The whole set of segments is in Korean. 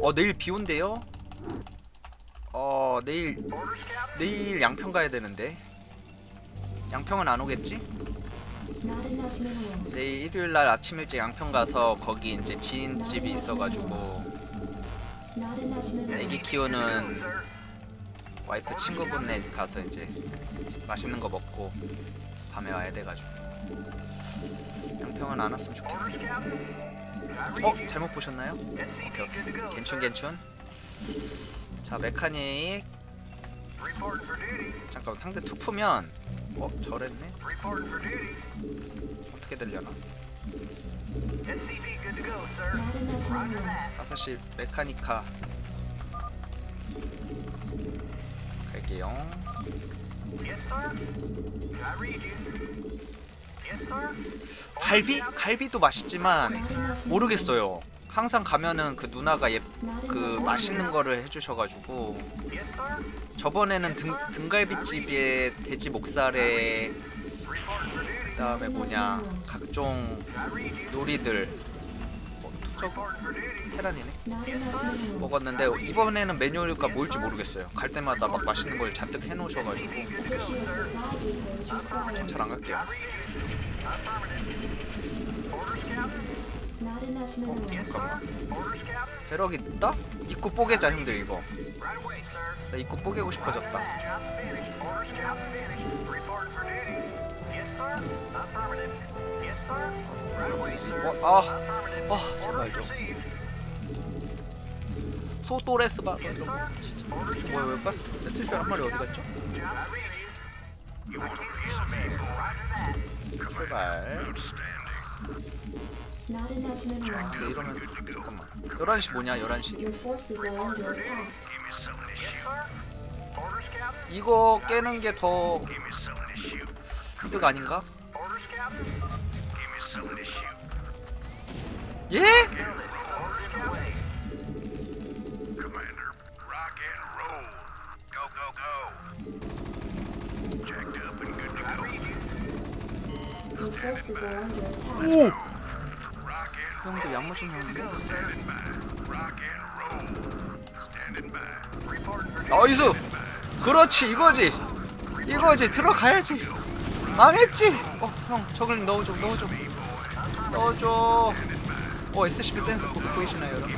어 내일 비 온대요. 어 내일 내일 양평 가야 되는데 양평은 안 오겠지? 내일 일요일 날 아침 일찍 양평 가서 거기 이제 지인 집이 있어가지고. 애기 키우는 와이프 친구분네 가서 이제 맛있는 거 먹고 밤에 와야 돼가지고 양평은 안 왔으면 좋겠네. 어 잘못 보셨나요? 오케이 오케이. 괜춘 괜춘. 자 메카닉. 잠깐 상대 투프면 어 저랬네. 어떻게 들려나? Not enough minerals. 5시 메카니카 갈게요 갈비? 갈비도 맛있지만 모르겠어요 항상 가면은 그 누나가 예, 그 맛있는. 거를 해주셔가지고 저번에는 등, 등갈비집에 돼지 목살에 그 다음에 뭐냐 각종 요리들 어, 투적 테란이네. 먹었는데 이번에는 메뉴가 뭘지 모르겠어요. 갈 때마다 막 맛있는 걸 잔뜩 해놓으셔가지고. 잘 안 갈게요. Minerals. 잠깐만. 배럭 있다? 입구 뽀개자 형들 이거. 나 입구 뽀개고 싶어졌다. 어, 아, 아 제발 좀. 소토레스 바. 진짜. 뭐야 왜 가스? SCP 한 마리 어디 갔죠? 출발. Not enough 근데 minerals. 이러면 잠깐만. 11시 뭐냐? 11시. Your forces are under attack. 이거 깨는 게 더 이득 아닌가? 예? Commander, rock and roll. Go, go, go. Jacked up and good to go. Your forces are under attack. 오! 형들 양모신 형인데? 나이스! 그렇지 이거지! 이거지 들어가야지! 망했지! 어 형 저걸 넣어줘 넣어줘 넣어줘 어 SCP 댄스 보, 보이시나요 여러분?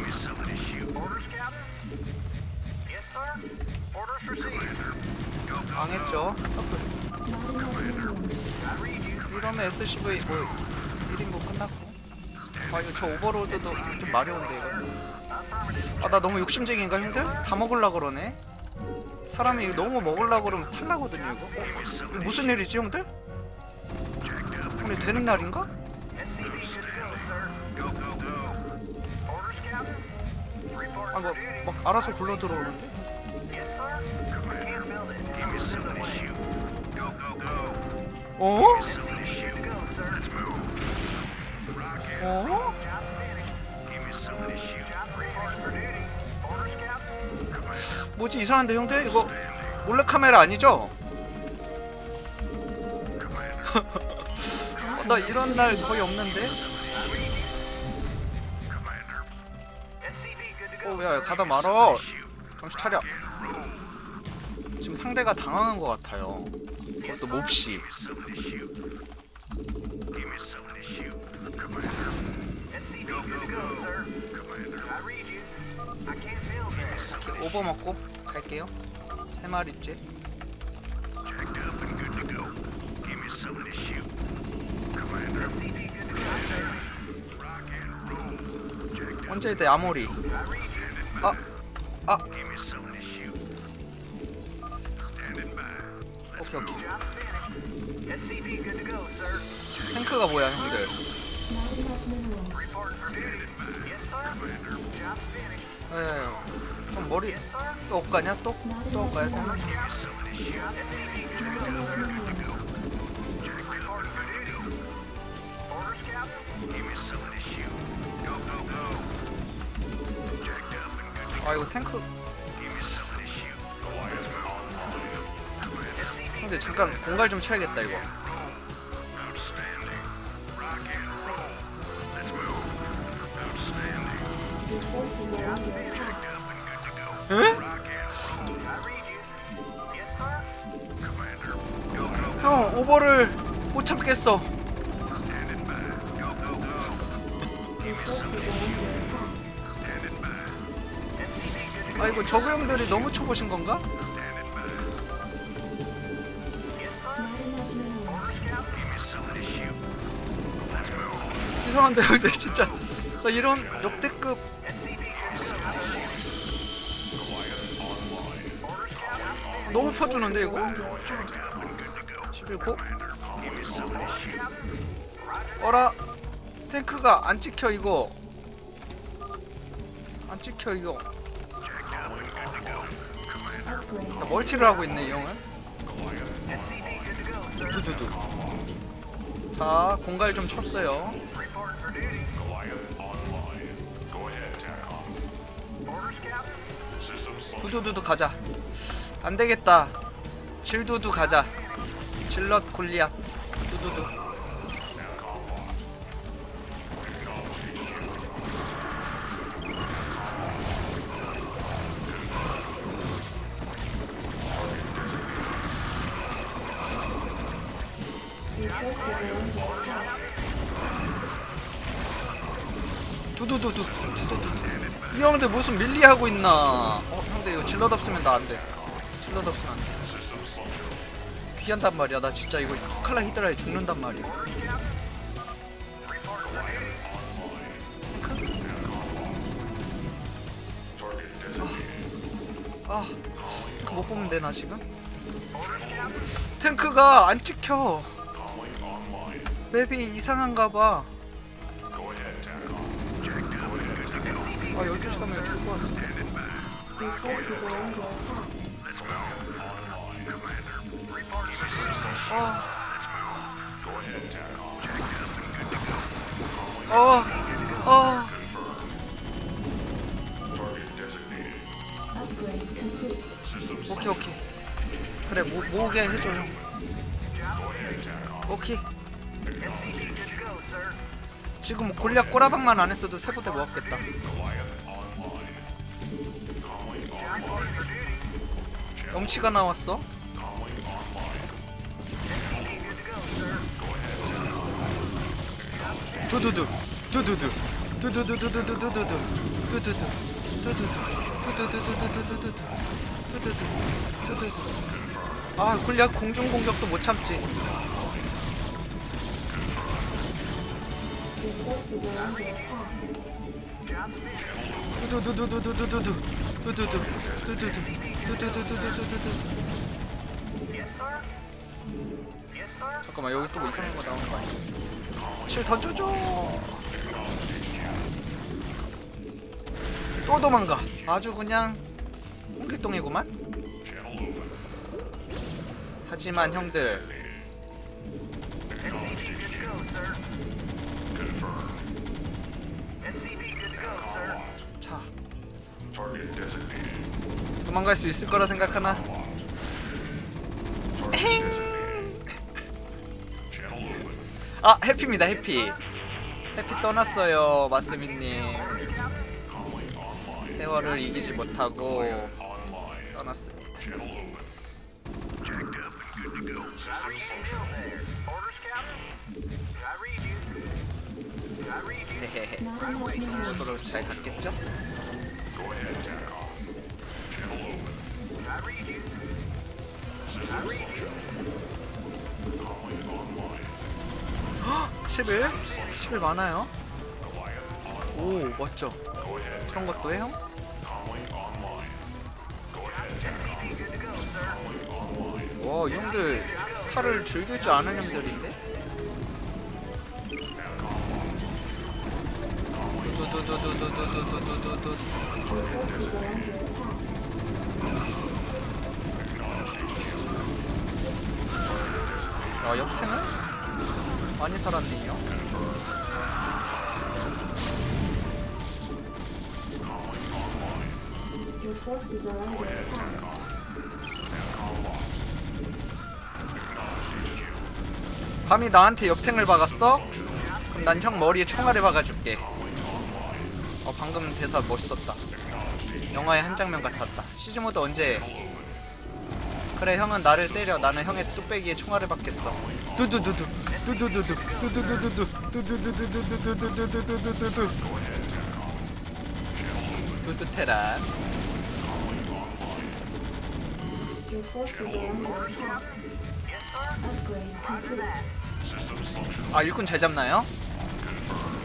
망했죠 minerals. 이러면 SCV 뭐 1인분 끝났고 아 이거 저 오버로드도 좀 마려운데 이거 아 나 너무 욕심쟁인가 형들? 다 먹을라 그러네 사람이 이거 너무 먹을라 그러면 탈라거든요 이거 어? 이거 무슨 일이지 형들? 오늘 되는 날인가? 아뭐 막 알아서 굴러 들어오는데? 어? 어? 뭐지 이상한데 형들 이거 몰래 카메라 아니죠? 어, 나 이런 날 거의 없는데. 어야 가다 말어. 정신 차려. 지금 상대가 당황한 것 같아요. 그것도 몹시. 오버 먹고 갈게요. 세 마리째. 언제 내 아모리? 아, 아. 오케이 오케이. 탱크가 뭐야 형들? Minerals. 예, 좀 머리 또 엇가냐 또? 또 엇가요 설마? 아 이거 탱크. 근데 잠깐 공갈 좀 쳐야겠다 이거? 형 오버를 못 참겠어 아이고 저그 형들이 너무 초보신 건가? 이상한데 근데 진짜 나 이런 역대급 너무 펴주는데 이거? Under attack. 11고 어라 탱크가 안 찍혀 이거 안 찍혀 이거 Upgrade. 야, 멀티를 하고 있네 이 형은. 두두두. 자 공갈 좀 쳤어요. 두두두두 가자. 안 되겠다. 질두두 가자. 질럿 골리앗. 두두두 두두두두 두두두 이 형들 무슨 밀리 하고 있나? 어 형들 이거 질럿 없으면 나 안돼. 질럿 없으면 안돼. 귀한단 말이야. 나 진짜 이거 칼라 히드라에 죽는단 말이야. 아, 탱크 못 뽑는데 나 지금? 탱크가 안 찍혀. 맵이 이상한가 봐 12시 가면 죽을 것 같아 Your forces are under attack. 어, 어, Upgrade complete. 오케이 오케이. 그래 모, 모으게 해줘 형. 오케이. 지금 골리앗 꼬라박만 안 했어도 세 부대 모았겠다. 영치가 나왔어. 두두두 두두 두 두두 두두두두두두 두두두 두두두 두두두두두두두두 두두두 두두두 아 골리앗 공중 공격도 못 참지 forces are under attack. 두두두두두두두두 두두두 두두두 두두두두두두두 잠깐만 여기 또 뭐 이상한 거 나오는 거 아니야? 실 던져줘 또 도망가 아주 그냥 홍길동이구만 하지만 형들 도망갈 수 있을 거라 생각하나. 아 해피입니다 해피 해피 떠났어요 마스미님 세월을 이기지 못하고 떠났습니다 헤헤헤. 서로 잘 갔겠죠? 헉! 11? 11 많아요? 오 멋져 그런 것도 해요? 와, 이 형들 스타를 즐길 줄 아는 형들인데? 두두두두두두두두두두 아, 역행을? 많이 살았네요. Your forces are under attack. 감히 나한테 역행을 박았어? 그럼 난 형 머리에 총알을 박아줄게. 어, 방금 대사 멋있었다. 영화의 한 장면 같았다. 시즈모드 언제? 해? 그래 형은 나를 때려. 나는 형의 뚝배기에 총알을 받겠어. 두두두두 두두두두 두두두두 두 두두두두두두두두두두두두 두두 테란. Your forces are under attack. Upgrade complete. 아 일꾼 잘 잡나요?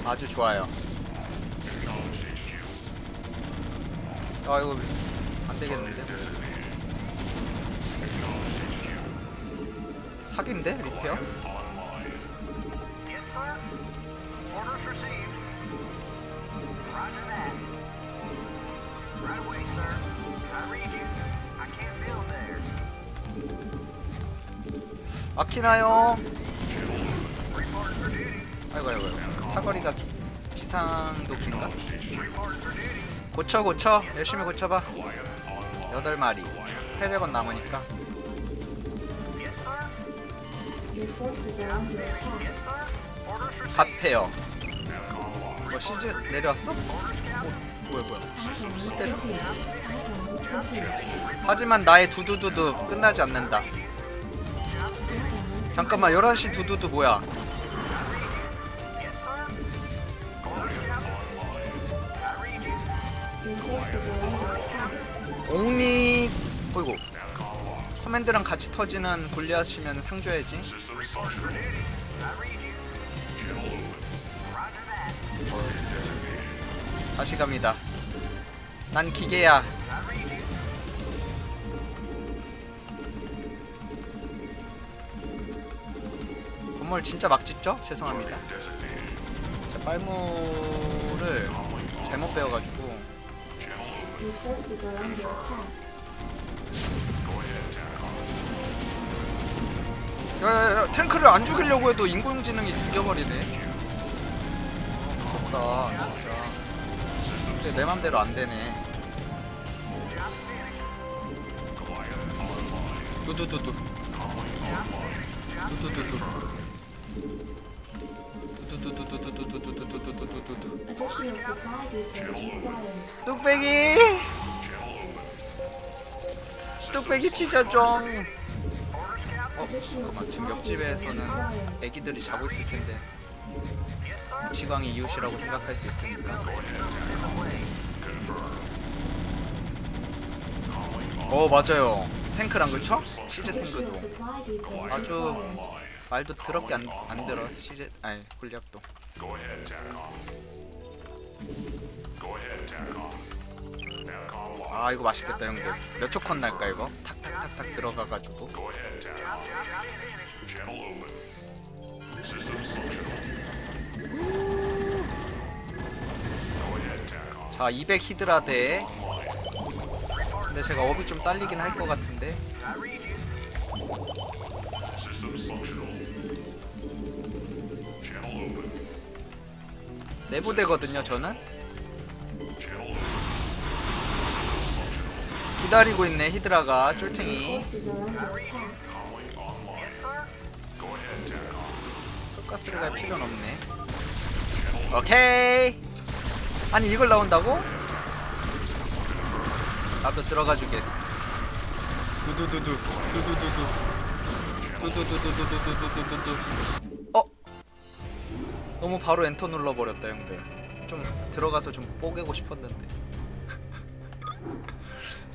아주 좋아요. 아 이거 안 되겠는데? 사기인데 리페어? Duty. 아이고 아이고. 사거리가 duty. 고쳐 고쳐 열심히 고쳐봐. 여덟 마리. 800원 남으니까. Your forces are under attack. 갓페어. 뭐 시즈 내려왔어? 어, 뭐야 뭐야. Complete. Complete. 하지만 나의 두두두두 끝나지 않는다. 잠깐만 11시 두두두 뭐야? Your forces are under attack. 옹리 어이구 커맨드랑 같이 터지는 골리앗이면 상 줘야지 Report for duty. I read you. Roger that. 다시 갑니다 난 기계야. 건물 진짜 막 짓죠? 죄송합니다 자, 빨무를 잘못 배워가지고 야야야 탱크를 안 죽이려고 해도 인공지능이 죽여버리네. 어, 무섭다 진짜. 근데 내 맘대로 안 되네. 두두두두. 두두두두. required. 뚝배기 뚝배기 치자 좀 잠깐만 지금 옆집에서는. 애기들이 자고 있을 텐데 지광이 이웃이라고 생각할 수 있으니까 어 맞아요 탱크랑 그쵸? 시즈 탱크도 아주. 말도 더럽게 안, 안 들어 시즈 아니 골리앗도 아 이거 맛있겠다 형들. 몇 초 컷 날까 이거? 탁탁탁탁 들어가가지고. 자 200 히드라 대. 근데 제가 업이 좀 딸리긴 할 것 같은데. 내부대거든요 저는 기다리고 있네 히드라가. 쫄탱이. forces are under attack. 가스를 갈 필요는 없네. 오케이! 아니 이걸 나온다고? 나도 들어가 주겠어. 두두두두 두두두두 두두두두두두두두두두. 어? 너무 바로 엔터 눌러버렸다 형들. 좀 들어가서 좀 뽀개고 싶었는데